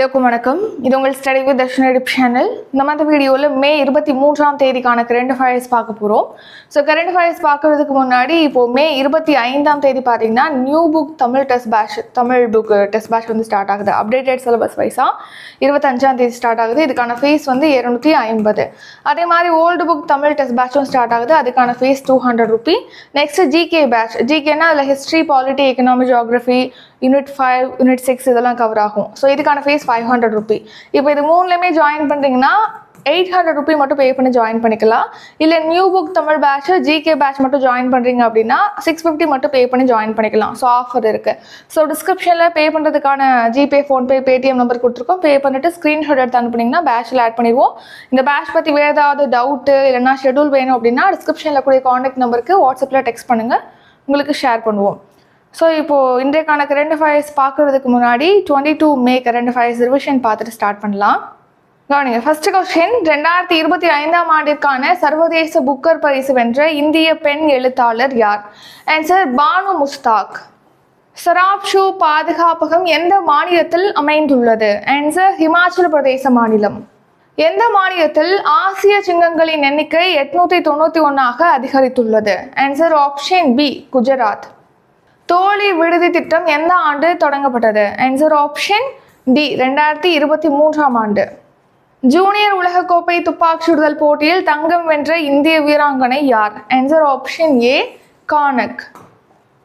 எல்லோருக்கும் வணக்கம். இது உங்கள் ஸ்டடி வித் தர்ஷனடி சேனல் நம்ம அந்த வீடியோவில் மே இருபத்தி மூன்றாம் தேதிக்கான கரண்ட் அஃபேர்ஸ் பார்க்க போகிறோம் ஸோ கரண்ட் அஃபேர்ஸ் பார்க்கறதுக்கு முன்னாடி இப்போது மே இருபத்தி ஐந்தாம் தேதி பார்த்தீங்கன்னா new book Tamil test batch Tamil book test batch வந்து ஸ்டார்ட் ஆகுது. அப்டேட்டட் சிலபஸ் வைஸாக இருபத்தஞ்சாம் தேதி ஸ்டார்ட் ஆகுது. இதுக்கான ஃபீஸ் வந்து இரநூத்தி ஐம்பது. அதே மாதிரி ஓல்டு புக் தமிழ் டெஸ்ட் பேட்சும் ஸ்டார்ட் ஆகுது. அதுக்கான fees two hundred rupee next GK batch ஜிகேனா அதில் history polity economy geography unit five unit six இதெல்லாம் கவர் ஆகும். ஸோ இதுக்கான ஃபீஸ் ஃபைவ் ஹண்ட்ரட் ருபி இப்போ இது மூணுலேயுமே ஜாயின் பண்ணுறீங்கன்னா எயிட் ஹண்ட்ரட் ருபி மட்டும் பே பண்ணி ஜாயின் பண்ணிக்கலாம். இல்லை new book Tamil batch GK batch மட்டும் ஜாயின் பண்ணுறீங்க அப்படின்னா சிக்ஸ் ஃபிஃப்டி மட்டும் பே பண்ணி ஜாயின் பண்ணிக்கலாம். ஸோ ஆஃபர் இருக்குது ஸோ டிஸ்கிரிப்ஷனில் பே பண்ணுறதுக்கான ஜிபே ஃபோன்பே பேடிஎம் நம்பர் கொடுத்துருக்கோம். பே பண்ணிட்டு ஸ்க்ரீன்ஷாட் எடுத்து அனுப்புனீங்கன்னா பேட்சில் ஆட் பண்ணிடுவோம். இந்த பேட்ச் பற்றி வேறு ஏதாவது டவுட்டு இல்லைன்னா ஷெடியூல் வேணும் அப்படின்னா டிஸ்கிரிப்ஷனில் கூடிய காண்டாக்ட் நம்பருக்கு வாட்ஸ்அப்பில் டெக்ஸ்ட் பண்ணுங்கள் உங்களுக்கு ஷேர் பண்ணுவோம். ஸோ இப்போது இன்றைக்கான கரண்ட் அஃபேர்ஸ் பார்க்குறதுக்கு முன்னாடி twenty two May current affairs revision பார்த்துட்டு ஸ்டார்ட் பண்ணலாம். கவனிங்க ஃபர்ஸ்ட் கொஸ்டின் ரெண்டாயிரத்தி இருபத்தி ஐந்தாம் ஆண்டிற்கான சர்வதேச புக்கர் பரிசு வென்ற இந்திய பெண் எழுத்தாளர் யார்? ஆன்சர் பானு முஸ்தாக். சராப்ஷு பாதுகாப்பகம் எந்த மாநிலத்தில் அமைந்துள்ளது? ஆன்சர் ஹிமாச்சல பிரதேச மாநிலம். எந்த மாநிலத்தில் ஆசிய சிங்கங்களின் எண்ணிக்கை எட்நூத்தி தொண்ணூத்தி ஒன்னாக அதிகரித்துள்ளது? Answer option B Gujarat. தோழி விடுதி திட்டம் எந்த ஆண்டு தொடங்கப்பட்டது? ஆன்சர் ஆப்ஷன் டி ரெண்டாயிரத்தி இருபத்தி மூன்றாம் ஆண்டு. ஜூனியர் உலகக்கோப்பை துப்பாக்கி சுடுதல் போட்டியில் தங்கம் வென்ற இந்திய வீராங்கனை யார்? Answer option A Kanak.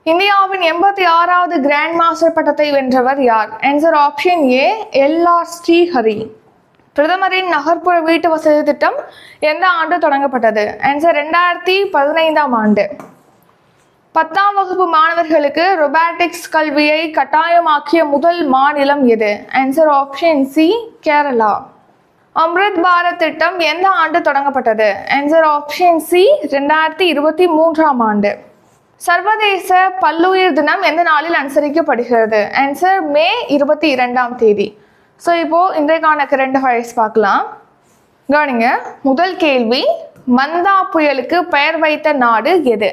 இந்தியாவின் எண்பத்தி ஆறாவது கிராண்ட் மாஸ்டர் பட்டத்தை வென்றவர் யார்? Answer option A L R Srihari. பிரதமரின் நகர்ப்புற வீட்டு வசதி திட்டம் எந்த ஆண்டு தொடங்கப்பட்டது? ஆன்சர் ரெண்டாயிரத்தி பதினைந்தாம் ஆண்டு. பத்தாம் வகுப்பு மாணவர்களுக்கு ரொபாட்டிக்ஸ் கல்வியை கட்டாயமாக்கிய முதல் மாநிலம் எது? Answer option C Kerala Amrit Bharat திட்டம் எந்த ஆண்டு தொடங்கப்பட்டது? ஆன்சர் ஆப்ஷன் சி ரெண்டாயிரத்தி இருபத்தி மூன்றாம் ஆண்டு. சர்வதேச பல்லுயிர் தினம் எந்த நாளில் அனுசரிக்கப்படுகிறது? ஆன்சர் மே இருபத்தி இரண்டாம் தேதி. ஸோ இப்போது இன்றைக்கான கரண்ட் அஃபேர்ஸ் பார்க்கலாம். கவனிங்க. முதல் கேள்வி மந்தா புயலுக்கு பெயர் வைத்த நாடு எது?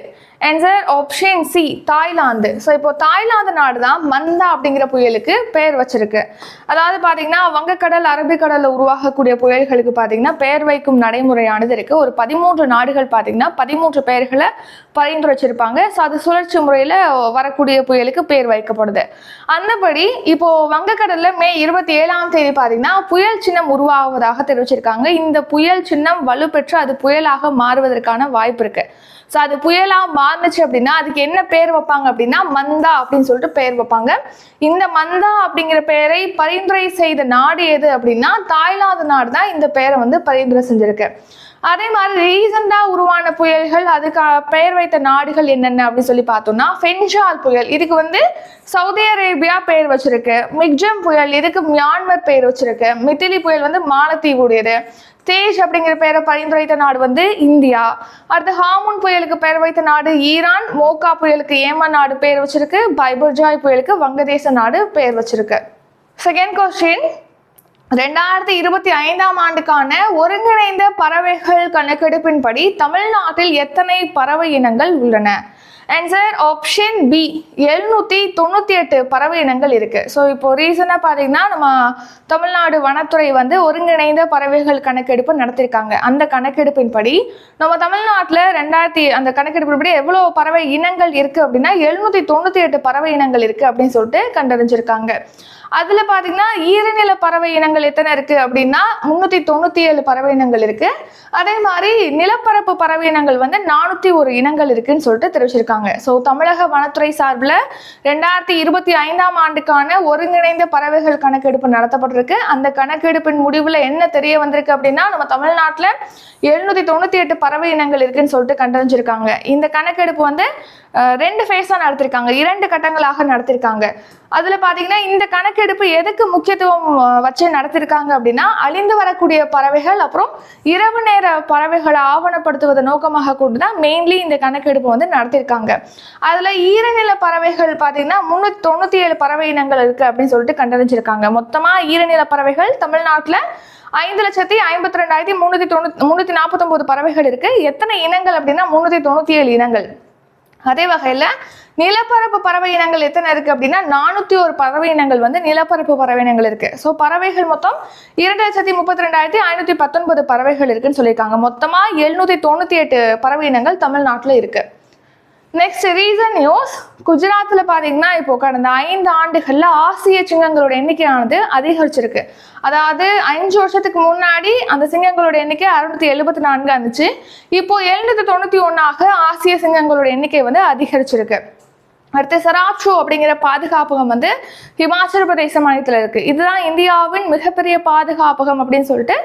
Answer option C Thailand so இப்போ தாய்லாந்து நாடு தான் மந்தா அப்படிங்கிற புயலுக்கு பெயர் வச்சிருக்கு. அதாவது பார்த்தீங்கன்னா வங்கக்கடல் அரபிக்கடலில் உருவாகக்கூடிய புயல்களுக்கு பார்த்தீங்கன்னா பெயர் வைக்கும் நடைமுறையானது இருக்குது ஒரு பதிமூன்று நாடுகள் பார்த்தீங்கன்னா பதிமூன்று பெயர்களை பரிந்துரைச்சிருப்பாங்க. ஸோ அது சுழற்சி முறையில் வரக்கூடிய புயலுக்கு பெயர் வைக்கப்படுது. அந்தபடி இப்போ வங்கக்கடலில் மே இருபத்தி ஏழாம் தேதி பார்த்தீங்கன்னா புயல் சின்னம் உருவாவதாக தெரிவிச்சிருக்காங்க. இந்த புயல் சின்னம் வலுப்பெற்று அது புயலாக மாறுவதற்கான வாய்ப்பு இருக்குது ஸோ அது புயலாக மாறுனுச்சு அப்படின்னா அதுக்கு என்ன பேர் வைப்பாங்க அப்படின்னா மந்தா அப்படின்னு சொல்லிட்டு பேர் வைப்பாங்க. இந்த மந்தா அப்படிங்கிற பெயரை பரிந்துரை செய்த நாடு எது அப்படின்னா தாய்லாந்து நாடு தான் இந்த பெயரை வந்து பரிந்துரை செஞ்சிருக்கு. அதே மாதிரி ரீசெண்டாக உருவான புயல்கள் அதுக்கு பெயர் வைத்த நாடுகள் என்னென்ன அப்படின்னு சொல்லி பார்த்தோம்னா ஃபென்ஷால் புயல். இதுக்கு வந்து சவுதி அரேபியா பெயர் வச்சிருக்கு. மிக்ஜம் புயல் இதுக்கு மியான்மர் பெயர் வச்சிருக்கு. மித்திலி புயல் வந்து மாலத்தீவுடையது. தேஜ் அப்படிங்கிற பெயரை பரிந்துரைத்த நாடு வந்து இந்தியா. அடுத்து ஹாமூன் புயலுக்கு பெயர் வைத்த நாடு ஈரான். மோகா புயலுக்கு ஏமன் நாடு பெயர் வச்சிருக்கு. பைபர்ஜாய் புயலுக்கு வங்கதேச நாடு பெயர் வச்சிருக்கு. செகண்ட் கொஸ்டின் ரெண்டாயிரத்தி இருபத்தி ஐந்தாம் ஆண்டுக்கான ஒருங்கிணைந்த பறவைகள் கணக்கெடுப்பின்படி தமிழ்நாட்டில் எத்தனை பறவை இனங்கள் உள்ளன? ஆன்சர் ஆப்ஷன் பி எழுநூற்றி தொண்ணூற்றி எட்டு பறவை இனங்கள் இருக்குது ஸோ இப்போ ரீசனாக பார்த்தீங்கன்னா நம்ம தமிழ்நாடு வனத்துறை வந்து ஒருங்கிணைந்த பறவைகள் கணக்கெடுப்பு நடத்தியிருக்காங்க அந்த கணக்கெடுப்பின்படி நம்ம தமிழ்நாட்டில் ரெண்டாயிரத்தி அந்த கணக்கெடுப்பின்படி எவ்வளோ பறவை இனங்கள் இருக்குது அப்படின்னா எழுநூற்றி தொண்ணூற்றி எட்டு பறவை இனங்கள் இருக்குது அப்படின்னு சொல்லிட்டு கண்டறிஞ்சிருக்காங்க. அதில் பார்த்தீங்கன்னா ஈரநில பறவை இனங்கள் எத்தனை இருக்குது அப்படின்னா முந்நூற்றி தொண்ணூற்றி ஏழு பறவை இனங்கள் இருக்குது அதே மாதிரி நிலப்பரப்பு பறவை இனங்கள் வந்து நானூற்றி ஒரு இனங்கள் இருக்குன்னு சொல்லிட்டு தெரிவிச்சிருக்காங்க. ஸோ தமிழக வனத்துறை சார்பில் ரெண்டாயிரத்தி இருபத்தி ஐந்தாம் ஆண்டுக்கான ஒருங்கிணைந்த பறவைகள் கணக்கெடுப்பு நடத்தப்பட்டிருக்கு. அந்த கணக்கெடுப்பின் முடிவில் என்ன தெரிய வந்திருக்கு அப்படின்னா நம்ம தமிழ்நாட்டில் எழுநூற்றி தொண்ணூற்றி எட்டு பறவை இனங்கள் இருக்குன்னு சொல்லிட்டு கண்டறிஞ்சிருக்காங்க. இந்த கணக்கெடுப்பு வந்து ரெண்டு ஃபேஸாக நடத்திருக்காங்க. இரண்டு கட்டங்களாக நடத்திருக்காங்க. அதில் பார்த்தீங்கன்னா இந்த கணக்கெடுப்பு எதுக்கு முக்கியத்துவம் வச்சு நடத்திருக்காங்க அப்படின்னா அழிந்து வரக்கூடிய பறவைகள் அப்புறம் இரவு நேர பறவைகளை ஆவணப்படுத்துவதை நோக்கமாக கொண்டு தான் மெயின்லி இந்த கணக்கெடுப்பு வந்து நடத்திருக்காங்க. அதில் ஈரநில பறவைகள் பார்த்தீங்கன்னா முந்நூற்றி தொண்ணூற்றி ஏழு பறவை இனங்கள் இருக்குது அப்படின்னு சொல்லிட்டு கண்டறிஞ்சிருக்காங்க. மொத்தமாக ஈரநில பறவைகள் தமிழ்நாட்டில் ஐந்து லட்சத்தி ஐம்பத்தி ரெண்டாயிரத்தி முந்நூற்றி தொண்ணூத்தி முந்நூற்றி நாற்பத்தொம்போது பறவைகள் இருக்குது எத்தனை இனங்கள் அப்படின்னா முந்நூற்றி தொண்ணூற்றி ஏழு இனங்கள். அதே வகையில் நிலப்பரப்பு பறவை இனங்கள் எத்தனை இருக்குது அப்படின்னா நானூற்றி ஒரு பறவை இனங்கள் வந்து நிலப்பரப்பு பறவை இனங்கள் இருக்குது ஸோ பறவைகள் மொத்தம் இரண்டு லட்சத்தி முப்பத்தி ரெண்டாயிரத்தி ஐநூற்றி பத்தொன்பது பறவைகள் இருக்குன்னு சொல்லியிருக்காங்க. மொத்தமாக எழுநூற்றி தொண்ணூற்றி எட்டு பறவை இனங்கள் தமிழ்நாட்டில் இருக்குது நெக்ஸ்ட் ரீசன் நியூஸ் குஜராத்தில் பார்த்தீங்கன்னா இப்போ கடந்த ஐந்து ஆண்டுகளில் ஆசிய சிங்கங்களோட எண்ணிக்கையானது அதிகரிச்சிருக்கு. அதாவது அஞ்சு வருஷத்துக்கு முன்னாடி அந்த சிங்கங்களோட எண்ணிக்கை அறுநூத்தி எழுபத்தி நான்கு இருந்துச்சு இப்போ எழுநூத்தி தொண்ணூற்றி ஒன்றாக ஆசிய சிங்கங்களோட எண்ணிக்கை வந்து அதிகரிச்சிருக்கு. அடுத்து சராப்ஷோ அப்படிங்கிற பாதுகாப்பகம் வந்து ஹிமாச்சல பிரதேச மாநிலத்தில் இருக்கு. இதுதான் இந்தியாவின் மிகப்பெரிய பாதுகாப்பகம் அப்படின்னு சொல்லிட்டு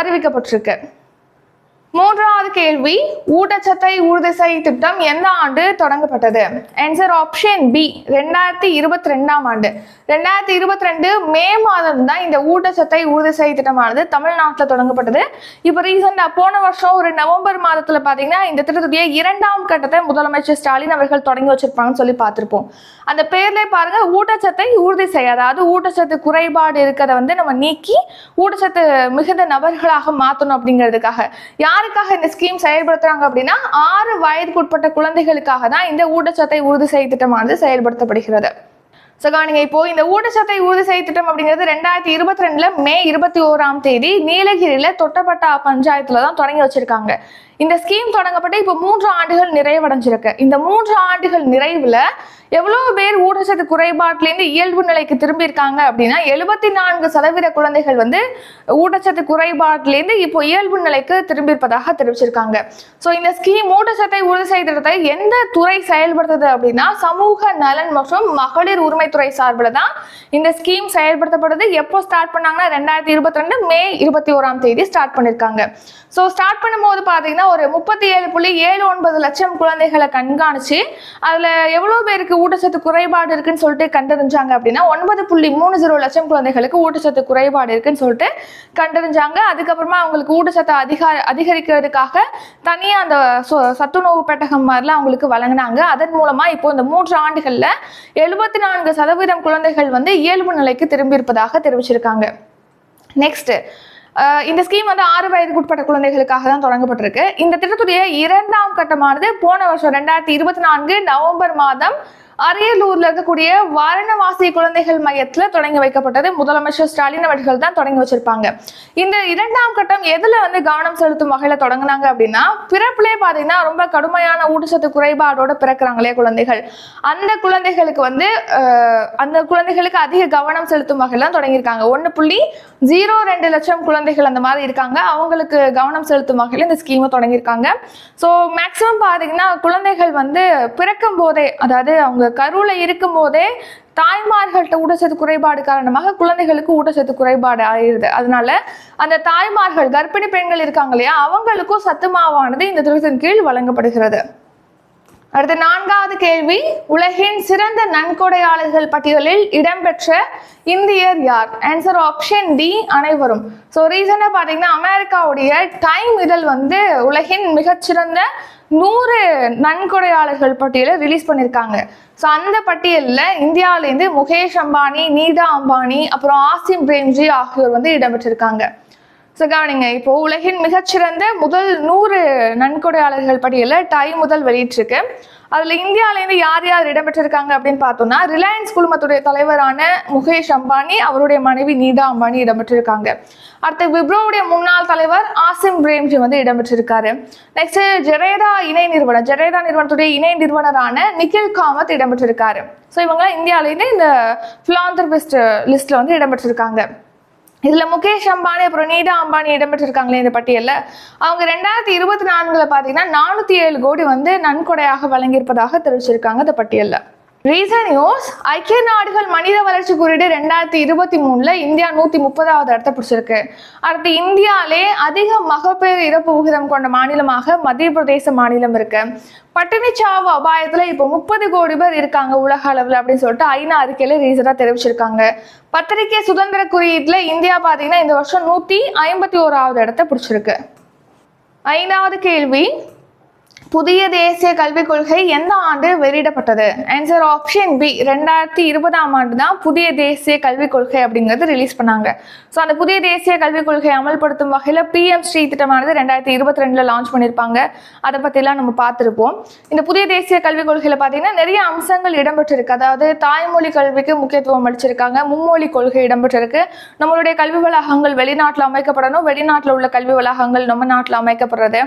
அறிவிக்கப்பட்டிருக்கு. மூன்றாவது கேள்வி ஊட்டச்சத்தை உறுதி செய்ய திட்டம் எந்த ஆண்டு தொடங்கப்பட்டது? ஆன்சர் ஆப்ஷன் பி ரெண்டாயிரத்தி இருபத்தி ரெண்டாம் ஆண்டு. ரெண்டாயிரத்தி இருபத்தி ரெண்டு மே மாதம் தான் இந்த ஊட்டச்சத்தை உறுதி செய்ய திட்டமானது தமிழ்நாட்டில் தொடங்கப்பட்டது. இப்போ ரீசெண்டாக போன வருஷம் ஒரு நவம்பர் மாதத்தில் பார்த்தீங்கன்னா இந்த திட்டத்துடைய இரண்டாம் கட்டத்தை முதலமைச்சர் ஸ்டாலின் அவர்கள் தொடங்கி வச்சிருப்பாங்கன்னு சொல்லி பார்த்துருப்போம். அந்த பேர்லேயே பாருங்க ஊட்டச்சத்தை உறுதி செய்ய அதாவது ஊட்டச்சத்து குறைபாடு இருக்கிறத வந்து நம்ம நீக்கி ஊட்டச்சத்து மிகுந்த நபர்களாக மாற்றணும் அப்படிங்கிறதுக்காக. யார் யாருக்காக இந்த ஸ்கீம் செயல்படுத்துறாங்க அப்படின்னா ஆறு வயதுக்குட்பட்ட குழந்தைகளுக்காக தான் இந்த ஊட்டச்சத்தை உறுதி செய்ய திட்டமானது செயல்படுத்தப்படுகிறது. ஸோ கவனிங்க இப்போ இந்த ஊட்டச்சத்தை உறுதி செய்ய திட்டம் அப்படிங்கிறது ரெண்டாயிரத்தி இருபத்தி ரெண்டுல மே இருபத்தி ஓராம் தேதி நீலகிரியில தொட்டப்பட்டா பஞ்சாயத்துல தான் தொடங்கி வச்சிருக்காங்க. இந்த ஸ்கீம் தொடங்கப்பட்டு இப்போ மூன்று ஆண்டுகள் நிறைவடைஞ்சிருக்கு. இந்த மூன்று ஆண்டுகள் நிறைவில் எவ்வளோ பேர் ஊட்டச்சத்து குறைபாட்டிலேருந்து இயல்பு நிலைக்கு திரும்பியிருக்காங்க அப்படின்னா எழுபத்தி நான்கு சதவீத குழந்தைகள் வந்து ஊட்டச்சத்து குறைபாட்டிலேருந்து இப்போ இயல்பு நிலைக்கு திரும்பியிருப்பதாக தெரிவிச்சிருக்காங்க. ஸோ இந்த ஸ்கீம் ஊட்டச்சத்தை உறுதி செய்திருந்ததை எந்த துறை செயல்படுத்துது அப்படின்னா சமூக நலன் மற்றும் மகளிர் உரிமைத்துறை சார்பில் தான் இந்த ஸ்கீம் செயல்படுத்தப்படுது. எப்போ ஸ்டார்ட் பண்ணாங்கன்னா ரெண்டாயிரத்தி இருபத்தி ரெண்டு மே இருபத்தி ஓராம் தேதி ஸ்டார்ட் பண்ணியிருக்காங்க ஸோ ஸ்டார்ட் பண்ணும்போது பார்த்தீங்கன்னா ஒரு முப்பத்தி ஏழு புள்ளி ஏழு ஒன்பது லட்சம் குழந்தைகளை கண்காணிச்சு அதில் எவ்வளோ பேருக்கு ஊட்டச்சத்து குறைபாடு இருக்குன்னு சொல்லிட்டு கண்டறிஞ்சாங்க அப்படின்னா ஒன்பது புள்ளி மூணு ஜீரோ லட்சம் குழந்தைகளுக்கு ஊட்டச்சத்து குறைபாடு இருக்குன்னு சொல்லிட்டு கண்டறிஞ்சாங்க. அதுக்கப்புறமா அவங்களுக்கு ஊட்டச்சத்தை அதிகா அதிகரிக்கிறதுக்காக தனியாக அந்த சத்துணவு பெட்டகம் மாதிரிலாம் அவங்களுக்கு வழங்கினாங்க. அதன் மூலமாக இப்போ இந்த மூன்று ஆண்டுகளில் எழுபத்தி நான்கு சதவீதம் குழந்தைகள் வந்து இயல்பு நிலைக்கு திரும்பியிருப்பதாக தெரிவிச்சிருக்காங்க. நெக்ஸ்ட் இந்த ஸ்கீம் வந்து ஆறு வயதுக்கு உட்பட்ட குழந்தைகளுக்காக தான் தொடங்கப்பட்டிருக்கு. இந்த திட்டத்துடைய இரண்டாம் கட்டமானது போன வருஷம் ரெண்டாயிரத்தி இருபத்தி நான்கு நவம்பர் மாதம் அரியலூர்ல இருக்கக்கூடிய வாரணவாசி குழந்தைகள் மையத்துல தொடங்கி வைக்கப்பட்டது. முதலமைச்சர் ஸ்டாலின் அவர்கள் தான் தொடங்கி வச்சிருப்பாங்க. இந்த இரண்டாம் கட்டம் எதுல வந்து கவனம் செலுத்தும் வகையில தொடங்கினாங்க அப்படின்னா பிறப்புலேயே பாத்தீங்கன்னா ரொம்ப கடுமையான ஊட்டச்சத்து குறைபாடோட பிறக்கிறாங்களே குழந்தைகள். அந்த குழந்தைகளுக்கு வந்து அந்த குழந்தைகளுக்கு அதிக கவனம் செலுத்தும் வகையில தான் தொடங்கியிருக்காங்க. ஒன்று புள்ளி ஜீரோ ரெண்டு லட்சம் குழந்தைகள் அந்த மாதிரி இருக்காங்க. அவங்களுக்கு கவனம் செலுத்தும் வகையில் இந்த ஸ்கீமை தொடங்கியிருக்காங்க. ஸோ மேக்சிமம் பார்த்தீங்கன்னா குழந்தைகள் வந்து பிறக்கும் போதே அதாவது அவங்க கருவில் இருக்கும் போதே தாய்மார்கள்ட்ட ஊட்டச்சத்து குறைபாடு காரணமாக குழந்தைகளுக்கு ஊட்டச்சத்து குறைபாடு ஆயிடுது. அதனால அந்த தாய்மார்கள் கர்ப்பிணி பெண்கள் இருக்காங்க இல்லையா அவங்களுக்கும் சத்து மாவானது இந்த திட்டத்தின் கீழ் வழங்கப்படுகிறது. அடுத்து நான்காவது கேள்வி உலகின் சிறந்த நன்கொடையாளர்கள் பட்டியலில் இடம்பெற்ற இந்தியர் யார்? ஆன்சர் ஆப்ஷன் டி அனைவரும். ஸோ ரீசனாக பார்த்தீங்கன்னா அமெரிக்காவுடைய டைம் இதழ் வந்து உலகின் மிகச்சிறந்த நூறு நன்கொடையாளர்கள் பட்டியலை ரிலீஸ் பண்ணியிருக்காங்க ஸோ அந்த பட்டியலில் இந்தியாவிலேருந்து முகேஷ் அம்பானி நீதா அம்பானி அப்புறம் ஆசிம் பிரேம்ஜி ஆகியோர் வந்து இடம்பெற்றிருக்காங்க. ஸோ கவனிங்க இப்போ உலகின் மிகச்சிறந்த முதல் நூறு நன்கொடையாளர்கள் பட்டியலில் டை முதல் வெளியிட்டிருக்கு. அதில் இந்தியாவிலேருந்து யார் யார் இடம்பெற்றிருக்காங்க அப்படின்னு பார்த்தோம்னா ரிலையன்ஸ் குழுமத்துடைய தலைவரான முகேஷ் அம்பானி அவருடைய மனைவி நீதா அம்பானி இடம்பெற்றிருக்காங்க. அடுத்து விப்ரோவுடைய முன்னாள் தலைவர் ஆசிம் பிரேம்ஜி வந்து இடம்பெற்றிருக்காரு. நெக்ஸ்ட் ஜெரேதா இணை நிறுவனம் ஜெரேதா நிறுவனத்துடைய இணை நிறுவனரான நிக்கில் காமத் இடம்பெற்றிருக்காரு. ஸோ இவங்க இந்தியாவிலேருந்து இந்த பிலாந்தர்பிஸ்ட் லிஸ்ட்ல வந்து இடம்பெற்றிருக்காங்க. இதுல முகேஷ் அம்பானி அப்புறம் நீதா அம்பானி இடம்பெற்றிருக்காங்களே இந்த பட்டியல்ல. அவங்க ரெண்டாயிரத்தி இருபத்தி நான்குல பாத்தீங்கன்னா நானூத்தி ஏழு கோடி வந்து நன்கொடையாக வழங்கியிருப்பதாக தெரிவிச்சிருக்காங்க இந்த பட்டியல்ல. ரீசன் நியூஸ் ஐக்கிய நாடுகள் மனித வளர்ச்சி குறியீடு ரெண்டாயிரத்தி இருபத்தி மூணுல இந்தியா நூத்தி முப்பதாவது இடத்த பிடிச்சிருக்கு. அடுத்து இந்தியாலே அதிக மகப்பேறு இறப்பு விகிதம் கொண்ட மாநிலமாக மத்திய பிரதேச மாநிலம் இருக்கு. பட்டினிச்சாவு அபாயத்துல இப்போ முப்பது கோடி பேர் இருக்காங்க உலக அளவில் அப்படின்னு சொல்லிட்டு ஐநா அறிக்கையில ரீசனா தெரிவிச்சிருக்காங்க. பத்திரிகை சுதந்திர குறியீட்டுல இந்தியா பாத்தீங்கன்னா இந்த வருஷம் நூத்தி ஐம்பத்தி ஓராவது இடத்த பிடிச்சிருக்கு. ஐந்தாவது கேள்வி புதிய தேசிய கல்விக் கொள்கை எந்த ஆண்டு வெளியிடப்பட்டது? ஆன்சர் ஆப்ஷன் பி ரெண்டாயிரத்தி இருபதாம் ஆண்டு தான் புதிய தேசிய கல்விக் கொள்கை அப்படிங்கிறது ரிலீஸ் பண்ணாங்க. ஸோ அந்த புதிய தேசிய கல்விக் கொள்கையை அமல்படுத்தும் வகையில் பிஎம் ஸ்ரீ திட்டமானது ரெண்டாயிரத்தி இருபத்தி ரெண்டில் லான்ச் பண்ணியிருப்பாங்க. அதை பற்றிலாம் நம்ம பார்த்துருப்போம். இந்த புதிய தேசிய கல்விக் கொள்கையில் பார்த்தீங்கன்னா நிறைய அம்சங்கள் இடம்பெற்றிருக்கு. அதாவது தாய்மொழி கல்விக்கு முக்கியத்துவம் அளிச்சிருக்காங்க. மும்மொழி கொள்கை இடம்பெற்றிருக்கு. நம்மளுடைய கல்வி வளாகங்கள் வெளிநாட்டில் அமைக்கப்படணும். வெளிநாட்டில் உள்ள கல்வி வளாகங்கள் நம்ம நாட்டில் அமைக்கப்படுறது.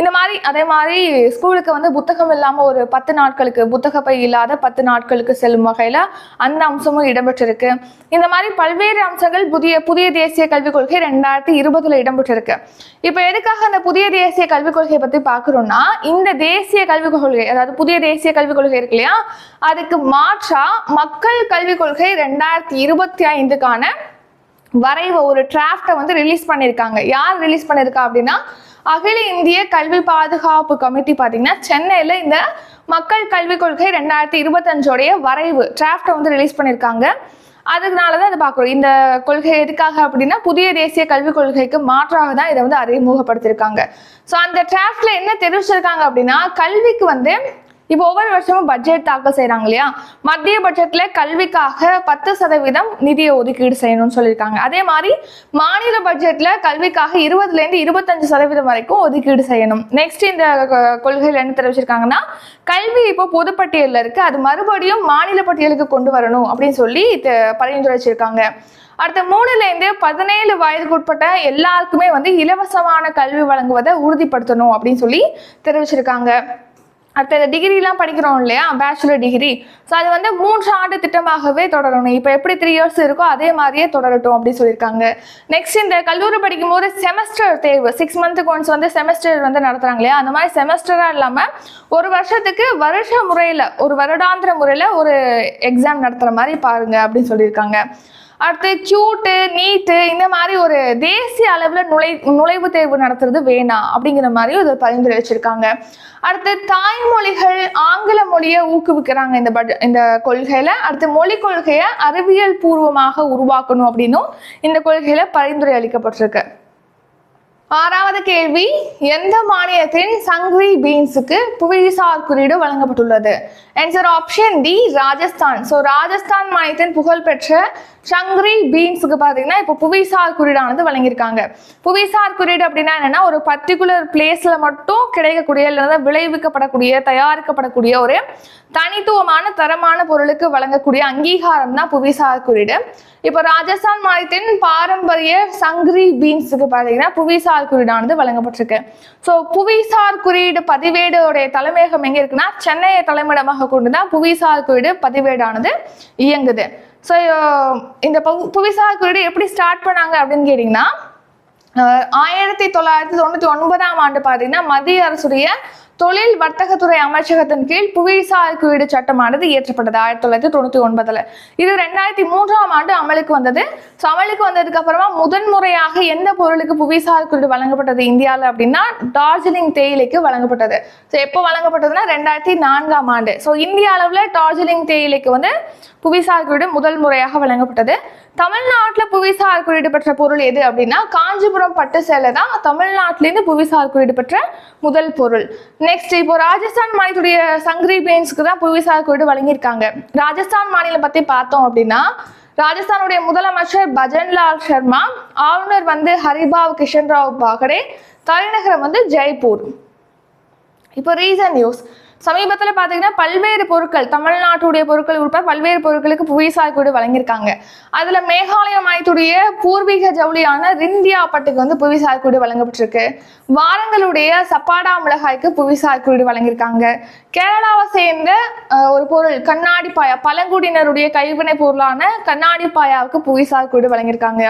இந்த மாதிரி அதே மாதிரி ஸ்கூலுக்கு வந்து புத்தகம் இல்லாமல் ஒரு பத்து நாட்களுக்கு புத்தக பை இல்லாத பத்து நாட்களுக்கு செல்லும் வகையில் அந்த அம்சமும் இடம்பெற்றிருக்கு. இந்த மாதிரி பல்வேறு அம்சங்கள் புதிய புதிய தேசிய கல்விக் கொள்கை ரெண்டாயிரத்தி இருபதுல இடம்பெற்றிருக்கு. இப்போ எதுக்காக அந்த புதிய தேசிய கல்விக் கொள்கையை பற்றி பார்க்குறோம்னா இந்த தேசிய கல்விக் கொள்கை அதாவது புதிய தேசிய கல்விக் கொள்கை இருக்கு இல்லையா? அதுக்கு மாற்றா மக்கள் கல்விக் கொள்கை ரெண்டாயிரத்தி இருபத்தி ஐந்துக்கான வரைவை ஒரு டிராஃப்டை வந்து ரிலீஸ் பண்ணியிருக்காங்க யார் ரிலீஸ் பண்ணியிருக்கா அப்படின்னா அகில இந்திய கல்வி பாதுகாப்பு கமிட்டி பார்த்தீங்கன்னா சென்னையில் இந்த மக்கள் கல்விக் கொள்கை ரெண்டாயிரத்தி இருபத்தஞ்சோடைய வரைவு டிராஃப்டை வந்து ரிலீஸ் பண்ணியிருக்காங்க அதனால தான் இதை பார்க்குறோம். இந்த கொள்கை எதுக்காக அப்படின்னா புதிய தேசிய கல்விக் கொள்கைக்கு மாற்றாக தான் இதை வந்து அறிமுகப்படுத்தியிருக்காங்க. ஸோ அந்த டிராஃப்டில் என்ன தெரிவிச்சிருக்காங்க அப்படின்னா கல்விக்கு வந்து இப்போ ஒவ்வொரு வருஷமும் பட்ஜெட் தாக்கல் செய்கிறாங்க இல்லையா? மத்திய பட்ஜெட்டில் கல்விக்காக பத்து சதவீதம் நிதியை ஒதுக்கீடு செய்யணும்னு சொல்லியிருக்காங்க. அதே மாதிரி மாநில பட்ஜெட்டில் கல்விக்காக இருபதுலேருந்து இருபத்தஞ்சு சதவீதம் வரைக்கும் ஒதுக்கீடு செய்யணும். நெக்ஸ்ட் இந்த கொ- கொள்கையில் என்ன தெரிவிச்சிருக்காங்கன்னா கல்வி இப்போ பொதுப்பட்டியலில் இருக்குது அது மறுபடியும் மாநில பட்டியலுக்கு கொண்டு வரணும் அப்படின்னு சொல்லி பரிந்துரைச்சிருக்காங்க அடுத்த மூணுலேருந்து பதினேழு வயதுக்குட்பட்ட எல்லாருக்குமே வந்து இலவசமான கல்வி வழங்குவதை உறுதிப்படுத்தணும் அப்படின்னு சொல்லி தெரிவிச்சிருக்காங்க. அடுத்த டிகிரிலாம் படிக்கிறோம் இல்லையா? பேச்சுலர் டிகிரி ஸோ அது வந்து மூன்று ஆண்டு திட்டமாகவே தொடரணும். இப்போ எப்படி த்ரீ இயர்ஸ் இருக்கோ அதே மாதிரியே தொடரட்டும் அப்படின்னு சொல்லியிருக்காங்க. நெக்ஸ்ட் இந்த கல்லூரி படிக்கும் போது செமஸ்டர் தேர்வு சிக்ஸ் மந்த்துக்கு ஒன்ஸ் வந்து செமஸ்டர் வந்து நடத்துகிறாங்க இல்லையா? அந்த மாதிரி செமஸ்டராக இல்லாமல் ஒரு வருஷத்துக்கு வருஷ முறையில் ஒரு வருடாந்திர முறையில் ஒரு எக்ஸாம் நடத்துகிற மாதிரி பாருங்க அப்படின்னு சொல்லியிருக்காங்க. அடுத்து கியூட்டு நீட்டு இந்த மாதிரி ஒரு தேசிய அளவில் நுழை நுழைவு தேர்வு நடத்துறது வேணாம் அப்படிங்கிற மாதிரி ஒரு பரிந்துரை வச்சிருக்காங்க. அடுத்து தாய்மொழிகள் ஆங்கில மொழியை ஊக்குவிக்கிறாங்க இந்த பட் இந்த கொள்கையில. அடுத்து மொழி கொள்கையை அறிவியல் பூர்வமாக உருவாக்கணும் அப்படின்னும் இந்த கொள்கையில பரிந்துரை அளிக்கப்பட்டிருக்கு. ஆறாவது கேள்வி எந்த மாநிலத்தின் சங்கரி பீன்ஸுக்கு புவிசார் குறியீடு வழங்கப்பட்டுள்ளது? Answer option D Rajasthan. So Rajasthan மாநிலத்தின் புகழ்பெற்ற சங்கரி பீன்ஸுக்கு பார்த்தீங்கன்னா இப்போ புவிசார் குறியீடானது வழங்கியிருக்காங்க. புவிசார் குறியீடு அப்படின்னா என்னன்னா ஒரு பர்டிகுலர் பிளேஸ்ல மட்டும் கிடைக்கக்கூடிய இல்லைன்னா விளைவிக்கப்படக்கூடிய தயாரிக்கப்படக்கூடிய ஒரு தனித்துவமான தரமான பொருளுக்கு வழங்கக்கூடிய அங்கீகாரம் தான் புவிசார் குறியீடு. இப்போ ராஜஸ்தான் மாநிலத்தின் பாரம்பரிய சங்கரி பீன்ஸுக்கு பார்த்தீங்கன்னா புவிசார் குறியீடானது வழங்கப்பட்டிருக்கு. ஸோ புவிசார் குறியீடு பதிவேடுடைய தலைமையகம் எங்கே இருக்குன்னா சென்னையை தலைமையிடமாக கொண்டு தான் புவிசார் குறியீடு பதிவேடானது இயங்குது. ஸோ uh, இந்த புவிசார் குறியீடு எப்படி ஸ்டார்ட் பண்ணாங்க அப்படின்னு கேட்டிங்கன்னா ஆயிரத்தி தொள்ளாயிரத்தி தொண்ணூற்றி ஒன்பதாம் ஆண்டு பார்த்தீங்கன்னா மத்திய அரசுடைய தொழில் வர்த்தகத்துறை அமைச்சகத்தின் கீழ் புவிசார் குறியீடு சட்டமானது இயற்றப்பட்டது ஆயிரத்தி தொள்ளாயிரத்தி தொண்ணூற்றி ஒன்பதில். இது ரெண்டாயிரத்தி மூன்றாம் ஆண்டு அமலுக்கு வந்தது. ஸோ அமலுக்கு வந்ததுக்கு அப்புறமா முதன்முறையாக எந்த பொருளுக்கு புவிசார் குறியீடு வழங்கப்பட்டது இந்தியாவில் அப்படின்னா டார்ஜிலிங் தேயிலைக்கு வழங்கப்பட்டது. ஸோ எப்போ வழங்கப்பட்டதுன்னா ரெண்டாயிரத்தி நான்காம் ஆண்டு. ஸோ இந்திய அளவில் டார்ஜிலிங் தேயிலைக்கு வந்து புவிசார் குறியீடு முதல் முறையாக வழங்கப்பட்டது. தமிழ்நாட்டில் புவிசார் குறியீடு பெற்ற பொருள் எது அப்படின்னா காஞ்சிபுரம் பட்டு சேலை தான் தமிழ்நாட்டிலேருந்து புவிசார் குறியீடு பெற்ற முதல் பொருள். நெக்ஸ்ட் இப்போ ராஜஸ்தான் மாநிலத்துடைய சங்கரி பெயின்ஸ்க்கு தான் புவிசார் குறியீடு வழங்கியிருக்காங்க. ராஜஸ்தான் மாநிலம் பற்றி பார்த்தோம் அப்படின்னா ராஜஸ்தானுடைய முதலமைச்சர் பஜன்லால் சர்மா ஆளுநர் வந்து ஹரிபாவ் கிஷன் ராவ் பாகடே தலைநகரம் வந்து ஜெய்ப்பூர். இப்போ ரீசன் நியூஸ் சமீபத்தில் பார்த்தீங்கன்னா பல்வேறு பொருட்கள் தமிழ்நாட்டுடைய பொருட்கள் உட்பட பல்வேறு பொருட்களுக்கு புவிசார் குறியீடு வழங்கியிருக்காங்க. அதில் மேகாலய மாயத்துடைய பூர்வீக ஜவுளியான ரிந்தியா பட்டுக்கு வந்து புவிசார் குறியீடு வழங்கப்பட்டிருக்கு. வாரங்களுடைய சப்பாடா மிளகாய்க்கு புவிசார் குறியீடு வழங்கியிருக்காங்க. கேரளாவை சேர்ந்த ஒரு பொருள் கண்ணாடி பாயா பழங்குடியினருடைய கைவினை பொருளான கண்ணாடி பாயாவுக்கு புவிசார் குறியீடு வழங்கியிருக்காங்க.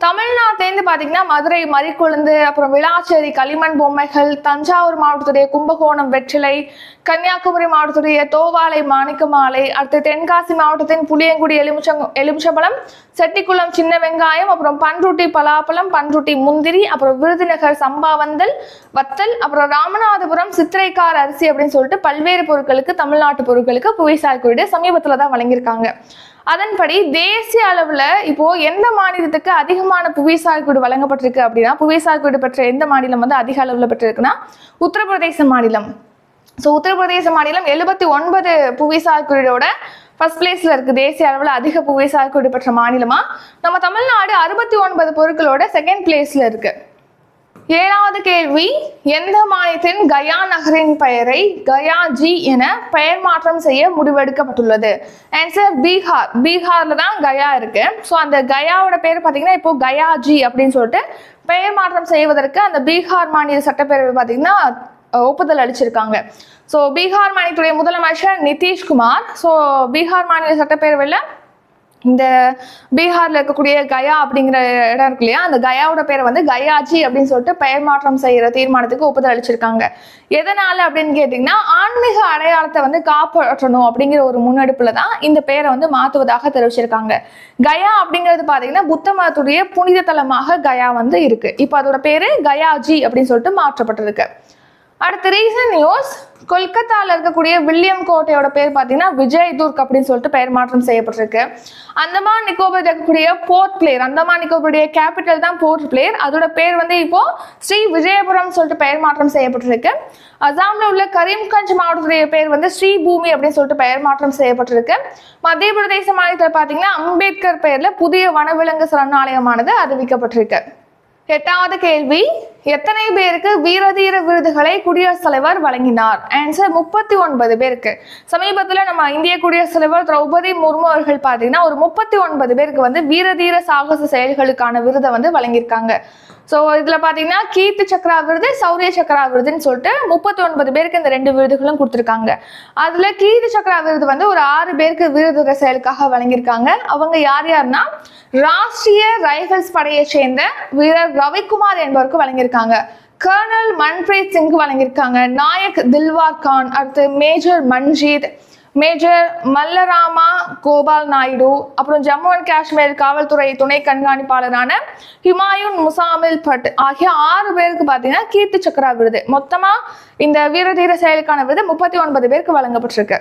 தமிழ்நாட்டிலேருந்து பார்த்தீங்கன்னா மதுரை மறிக்குழுந்து அப்புறம் விளாச்சேரி களிமண் பொம்மைகள் தஞ்சாவூர் மாவட்டத்துடைய கும்பகோணம் வெற்றிலை கன்னியாகுமரி மாவட்டத்துடைய தோவாலை மாணிக்க மாலை அடுத்து தென்காசி மாவட்டத்தின் புளியங்குடி எலுமிச்சம் எலுமிச்சம்பழம் செட்டிக்குளம் சின்ன வெங்காயம் அப்புறம் பன்ருட்டி பலாப்பழம் பன்ருட்டி முந்திரி அப்புறம் விருதுநகர் சம்பாவந்தல் வத்தல் அப்புறம் ராமநாதபுரம் சித்திரைக்கார் அரிசி அப்படின்னு சொல்லிட்டு பல்வேறு பொருட்களுக்கு தமிழ்நாட்டு பொருட்களுக்கு புவிசார் குறியீடு சமீபத்தில் தான் வழங்கியிருக்காங்க. அதன்படி தேசிய அளவில் இப்போ எந்த மாநிலத்துக்கு அதிகமான புவிசார் குறியீடு வழங்கப்பட்டிருக்கு அப்படின்னா புவிசார் குறியீடு பெற்ற எந்த மாநிலம் வந்து அதிக அளவில் பெற்றிருக்குன்னா உத்தரப்பிரதேச மாநிலம். ஸோ உத்தரப்பிரதேச மாநிலம் எழுபத்தி ஒன்பது புவிசார் குறியீடோட ஃபர்ஸ்ட் பிளேஸ்ல இருக்கு தேசிய அளவில் அதிக புவிசார் குறியீடு பெற்ற மாநிலமா? நம்ம தமிழ்நாடு அறுபத்தி ஒன்பது பொருட்களோட செகண்ட் பிளேஸ்ல இருக்கு. ஏழாவது கேள்வி எந்த மாநிலத்தின் கயா நகரின் பெயரை கயா ஜி என பெயர் மாற்றம் செய்ய முடிவெடுக்கப்பட்டுள்ளது? ஆன்சர் பீகார். பீகார்ல தான் கயா இருக்கு. ஸோ அந்த கயாவோட பேர் பார்த்தீங்கன்னா இப்போ கயா ஜி அப்படின்னு சொல்லிட்டு பெயர் மாற்றம் செய்வதற்கு அந்த பீகார் மாநில சட்டப்பேரவை பார்த்தீங்கன்னா ஒப்புதல் அளிச்சிருக்காங்க. ஸோ பீகார் மாநிலத்துடைய முதலமைச்சர் நிதிஷ்குமார் ஸோ பீகார் மாநில சட்டப்பேரவையில் இந்த பீகாரில் இருக்கக்கூடிய கயா அப்படிங்கிற இடம் இருக்கு இல்லையா? அந்த கயாவோட பேரை வந்து கயாஜி அப்படின்னு சொல்லிட்டு பெயர் மாற்றம் செய்கிற தீர்மானத்துக்கு ஒப்புதல் அளிச்சிருக்காங்க. எதனால அப்படின்னு கேட்டிங்கன்னா ஆன்மீக அடையாளத்தை வந்து காப்பாற்றணும் அப்படிங்கிற ஒரு முன்னெடுப்பில் தான் இந்த பேரை வந்து மாற்றுவதாக தெரிவிச்சிருக்காங்க. கயா அப்படிங்கிறது பார்த்தீங்கன்னா புத்த மதத்துடைய புனித தலமாக கயா வந்து இருக்குது இப்போ அதோட பேர் கயாஜி அப்படின்னு சொல்லிட்டு மாற்றப்பட்டிருக்கு. அடுத்து ரீசன்ட் நியூஸ் கொல்கத்தாவில் இருக்கக்கூடிய வில்லியம் கோட்டையோட பேர் பார்த்தீங்கன்னா விஜய் துர்க் அப்படின்னு சொல்லிட்டு பெயர் மாற்றம் செய்யப்பட்டிருக்கு. அந்தமான் நிக்கோபர் இருக்கக்கூடிய போர்ட் பிளேயர் அந்தமான் நிக்கோபருடைய கேபிட்டல் தான் போர்ட் பிளேயர். அதோட பேர் வந்து இப்போ ஸ்ரீ விஜயபுரம் சொல்லிட்டு பெயர் மாற்றம் செய்யப்பட்டிருக்கு. அசாமில் உள்ள கரீம்கஞ்ச் மாவட்டத்துடைய பேர் வந்து ஸ்ரீ பூமி அப்படின்னு சொல்லிட்டு பெயர் மாற்றம் செய்யப்பட்டிருக்கு. மத்திய பிரதேச மாநிலத்தில் பார்த்தீங்கன்னா அம்பேத்கர் பெயரில் புதிய வனவிலங்கு சரணாலயமானது அறிவிக்கப்பட்டிருக்கு. எட்டாவது கேள்வி. எத்தனை பேருக்கு வீரதீர விருதுகளை குடியரசுத் தலைவர் வழங்கினார்? ஆன்சர் முப்பத்தி ஒன்பது பேருக்கு. சமீபத்தில் நம்ம இந்திய குடியரசுத் தலைவர் திரௌபதி முர்மு அவர்கள் பார்த்தீங்கன்னா ஒரு முப்பத்தி ஒன்பது பேருக்கு வந்து வீரதீர சாகச செயல்களுக்கான விருதை வந்து வழங்கியிருக்காங்க. ஸோ இதில் பார்த்தீங்கன்னா கீர்த்தி சக்ரா விருது சௌரிய சக்ரா விருதுன்னு சொல்லிட்டு முப்பத்தி ஒன்பது பேருக்கு இந்த ரெண்டு விருதுகளும் கொடுத்துருக்காங்க. அதில் கீர்த்தி சக்ரா விருது வந்து ஒரு ஆறு பேருக்கு வீரதீர செயலுக்காக வழங்கியிருக்காங்க. அவங்க யார் யாருன்னா ராஷ்டிரிய ரைஃபிள்ஸ் படையை சேர்ந்த வீரர் ரவிக்குமார் என்பவருக்கு வழங்கியிருக்காங்க. கர்னல் மன்பிரீத் சிங் வழங்கியிருக்காங்க. நாயக் தில்வார் கான் அடுத்து மேஜர் மன்ஜீத் மேஜர் மல்லராமா கோபால் நாயுடு அப்புறம் ஜம்மு அண்ட் காஷ்மீர் காவல்துறை துணை கண்காணிப்பாளரான ஹிமாயுன் முசாமில் பட் ஆகிய ஆறு பேருக்கு பார்த்தீங்கன்னா கீர்த்தி சக்கரா விருது. மொத்தமாக இந்த வீரதீர செயலுக்கான விருது முப்பத்தி ஒன்பது பேருக்கு வழங்கப்பட்டிருக்கு.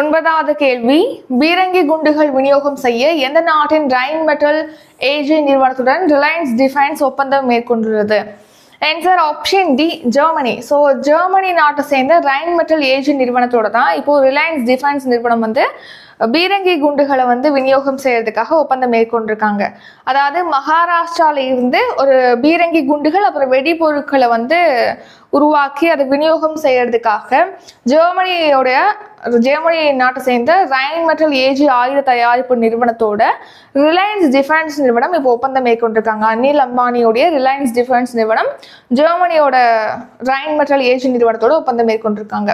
ஒன்பதாவது கேள்வி பீரங்கி குண்டுகள் விநியோகம் செய்ய எந்த நாட்டின் ரைன் மெட்டல் ஏஜி நிறுவனத்துடன் ரிலையன்ஸ் டிஃபென்ஸ் ஒப்பந்தம் மேற்கொண்டுள்ளது? Answer option D Germany so Germany நாட்டை சேர்ந்த ரைன் மெட்டல் ஏஜென்ட் நிறுவனத்தோட தான் இப்போது ரிலையன்ஸ் டிஃபென்ஸ் நிறுவனம் வந்து பீரங்கி குண்டுகளை வந்து விநியோகம் செய்யறதுக்காக ஒப்பந்தம் மேற்கொண்டிருக்காங்க. அதாவது மகாராஷ்டிரால இருந்து ஒரு பீரங்கி குண்டுகள் அப்புறம் வெடிபொருட்களை வந்து உருவாக்கி அதை விநியோகம் செய்யறதுக்காக ஜெர்மனியோடைய ஜெர்மனி நாட்டை சேர்ந்த ரைன் மெட்டல் ஏஜி ஆயுத தயாரிப்பு நிறுவனத்தோட ரிலையன்ஸ் டிஃபென்ஸ் நிறுவனம் இப்போ ஒப்பந்தம் மேற்கொண்டிருக்காங்க. அனில் அம்பானியோடைய ரிலையன்ஸ் டிஃபென்ஸ் நிறுவனம் ஜெர்மனியோட ரைன் மெட்டல் ஏஜி நிறுவனத்தோட ஒப்பந்தம் மேற்கொண்டிருக்காங்க.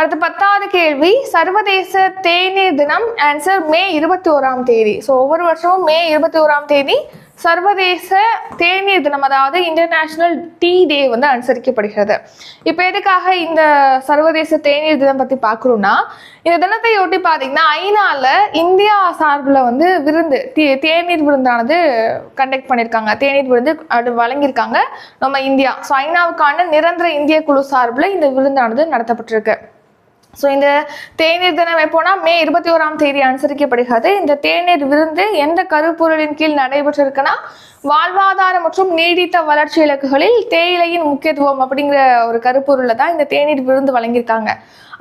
அடுத்து பத்தாவது கேள்வி சர்வதேச தேநீர் தினம் ஆன்சர் மே இருபத்தி ஓராம் தேதி. ஸோ ஒவ்வொரு வருஷமும் மே இருபத்தி ஓராம் தேதி சர்வதேச தேநீர் தினம் அதாவது இன்டர்நேஷ்னல் டீ டே வந்து அனுசரிக்கப்படுகிறது. இப்போ எதுக்காக இந்த சர்வதேச தேநீர் தினம் பற்றி பார்க்குறோம்னா இந்த தினத்தை ஒட்டி பார்த்தீங்கன்னா ஐநாவில் இந்தியா சார்பில் வந்து விருந்து தேநீர் விருந்தானது கண்டக்ட் பண்ணியிருக்காங்க. தேநீர் விருந்து அது வழங்கியிருக்காங்க நம்ம இந்தியா. ஸோ ஐநாவுக்கான நிரந்தர இந்திய குழு சார்பில் இந்த விருந்தானது நடத்தப்பட்டிருக்கு. ஸோ இந்த தேநீர் தினம் எப்போனா மே இருபத்தி ஓராம் தேதி அனுசரிக்கப்படுகிறது. இந்த தேநீர் விருந்து எந்த கருப்பொருளின் கீழ் நடைபெற்றிருக்குன்னா வாழ்வாதாரம் மற்றும் நீடித்த வளர்ச்சி இலக்குகளில் தேயிலையின் முக்கியத்துவம் அப்படிங்கிற ஒரு கருப்பொருளை தான் இந்த தேநீர் விருந்து வழங்கியிருக்காங்க.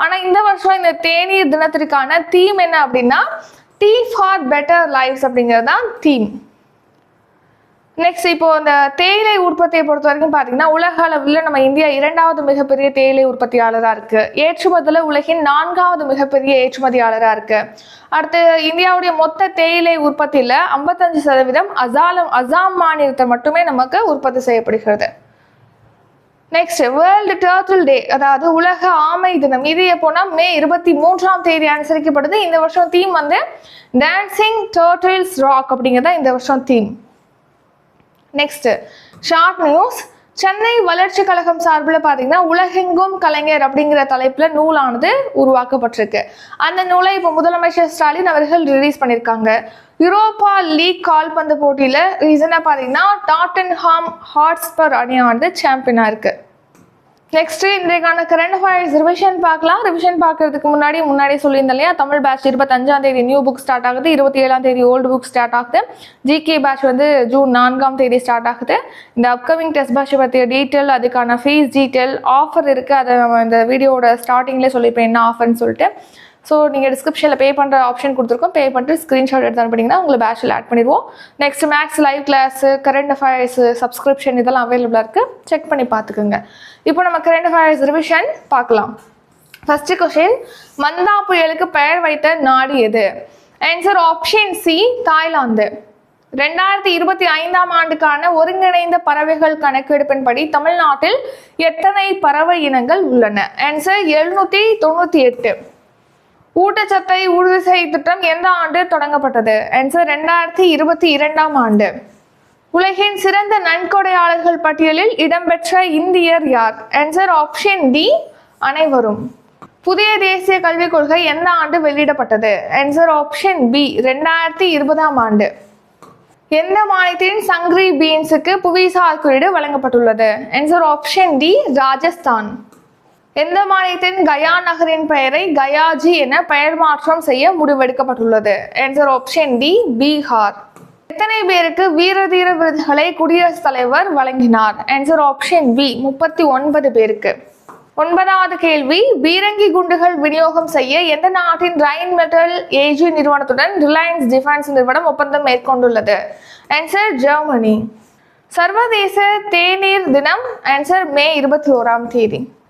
ஆனால் இந்த வருஷம் இந்த தேநீர் தினத்திற்கான தீம் என்ன அப்படின்னா டீ ஃபார் பெட்டர் லைஃப்ஸ் அப்படிங்கிறது தான் தீம் நெக்ஸ்ட் இப்போ இந்த தேயிலை உற்பத்தியை பொறுத்த வரைக்கும் பார்த்தீங்கன்னா உலக அளவில் நம்ம இந்தியா இரண்டாவது மிகப்பெரிய தேயிலை உற்பத்தியாளராக இருக்கு. ஏற்றுமதியில் உலகின் நான்காவது மிகப்பெரிய ஏற்றுமதியாளராக இருக்கு. அடுத்து இந்தியாவுடைய மொத்த தேயிலை உற்பத்தியில் ஐம்பத்தஞ்சு சதவீதம் அசாலம் அசாம் மாநிலத்தை மட்டுமே நமக்கு உற்பத்தி செய்யப்படுகிறது. நெக்ஸ்ட் வேர்ல்டு டேர்டில் டே அதாவது உலக ஆமை தினம். இது எப்போனா மே இருபத்தி மூன்றாம் தேதி அனுசரிக்கப்படுது. இந்த வருஷம் தீம் வந்து டான்சிங் டேர்டில்ஸ் ராக் அப்படிங்கிறது இந்த வருஷம் theme next short news Chennai வளர்ச்சி கழகம் சார்பில் பார்த்தீங்கன்னா உலகெங்கும் கலைஞர் அப்படிங்கிற தலைப்பில் நூலானது உருவாக்கப்பட்டிருக்கு. அந்த நூலை இப்போ முதலமைச்சர் ஸ்டாலின் அவர்கள் ரிலீஸ் பண்ணியிருக்காங்க. யூரோப்பா லீக் கால்பந்து போட்டியில் ரீசனாக பார்த்தீங்கன்னா டாட்டன் ஹாம் ஹாட்ஸ்பர் அணியானது சாம்பியனாக இருக்குது நெக்ஸ்ட் இன்றைக்கான கரண்ட் அஃபேர்ஸ் ரிவிஷன் பார்க்கலாம். ரிவிஷன் பார்க்கறதுக்கு முன்னாடி முன்னாடி சொல்லியிருந்தேன் இல்லையா? தமிழ் பேட்ச் இருபத்தஞ்சாம் தேதி நியூ புக் ஸ்டார்ட் ஆகுது. இருபத்தி ஏழாம் தேதி ஓல்டு புக் ஸ்டார்ட் ஆகுது. ஜிகே பேட்ச் வந்து ஜூன் நான்காம் தேதி ஸ்டார்ட் ஆகுது. இந்த அப்கமிங் டெஸ்ட் பேட்ச் பற்றிய டீட்டெயில் அதுக்கான ஃபீஸ் டீட்டெயில் ஆஃபர் இருக்குது அதை நம்ம இந்த வீடியோட ஸ்டார்டிங்லேயே சொல்லியிருப்பேன் என்ன ஆஃபர்னு சொல்லிட்டு. ஸோ நீங்கள் டிஸ்கிரிப்ஷனில் பே பண்ணுற ஆப்ஷன் கொடுத்துருக்கோம். பே பண்ணிட்டு ஸ்க்ரீன்ஷாட் எடுத்து அனுப்பினீங்கன்னா உங்களை பேட்சில் ஆட் பண்ணிடுவோம். Next max live class current affairs subscription இதெல்லாம் அவைலபிளாக இருக்குது செக் பண்ணி பார்த்துக்குங்க. இப்போ நம்ம கரண்ட் அஃபேர்ஸ் ரிவிஷன் பார்க்கலாம். ஃபஸ்ட்டு கொஷின் மந்தா புயலுக்கு பெயர் வைத்த நாடு எது? Answer option C Thailand. ரெண்டாயிரத்தி இருபத்தி ஐந்தாம் ஆண்டுக்கான ஒருங்கிணைந்த பறவைகள் கணக்கெடுப்பின்படி தமிழ்நாட்டில் எத்தனை பறவை இனங்கள் உள்ளன? ஆன்சர் எழுநூற்றி தொண்ணூற்றி எட்டு. ஊட்டச்சத்தை உறுதி செய் திட்டம் எந்த ஆண்டு தொடங்கப்பட்டது? ஆன்சர் ரெண்டாயிரத்தி இருபத்தி இரண்டாம் ஆண்டு. உலகின் சிறந்த நன்கொடையாளர்கள் பட்டியலில் இடம்பெற்ற இந்தியர் யார்? ஆன்சர் ஆப்ஷன் டி அனைவரும். புதிய தேசிய கல்விக் கொள்கை எந்த ஆண்டு வெளியிடப்பட்டது? ஆன்சர் ஆப்ஷன் பி ரெண்டாயிரத்தி இருபதாம் ஆண்டு. எந்த மாநிலத்தின் சங்கிரி பீன்ஸுக்கு புவிசார் குறியீடு வழங்கப்பட்டுள்ளது? Answer option D Rajasthan. எந்த மாநிலத்தின் கயா நகரின் பெயரை கயாஜி என பெயர் மாற்றம் செய்ய முடிவெடுக்கப்பட்டுள்ளது. ஆன்சர் ஆப்ஷன் டி பீகார் எத்தனை பேருக்கு வீரதீர விருதுகளை குடியரசுத் தலைவர் வழங்கினார்? ஆன்சர் ஆப்ஷன் பி முப்பத்தி ஒன்பது பேருக்கு. ஒன்பதாவது கேள்வி பீரங்கி குண்டுகள் விநியோகம் செய்ய எந்த நாட்டின் ரைன் மெட்டல் ஏஜி நிறுவனத்துடன் ரிலையன்ஸ் டிஃபென்ஸ் நிறுவனம் ஒப்பந்தம் மேற்கொண்டுள்ளது? ஆன்சர் ஜெர்மனி சர்வதேச தேநீர் தினம் ஆன்சர் மே இருபத்தி ஓராம் தேதி.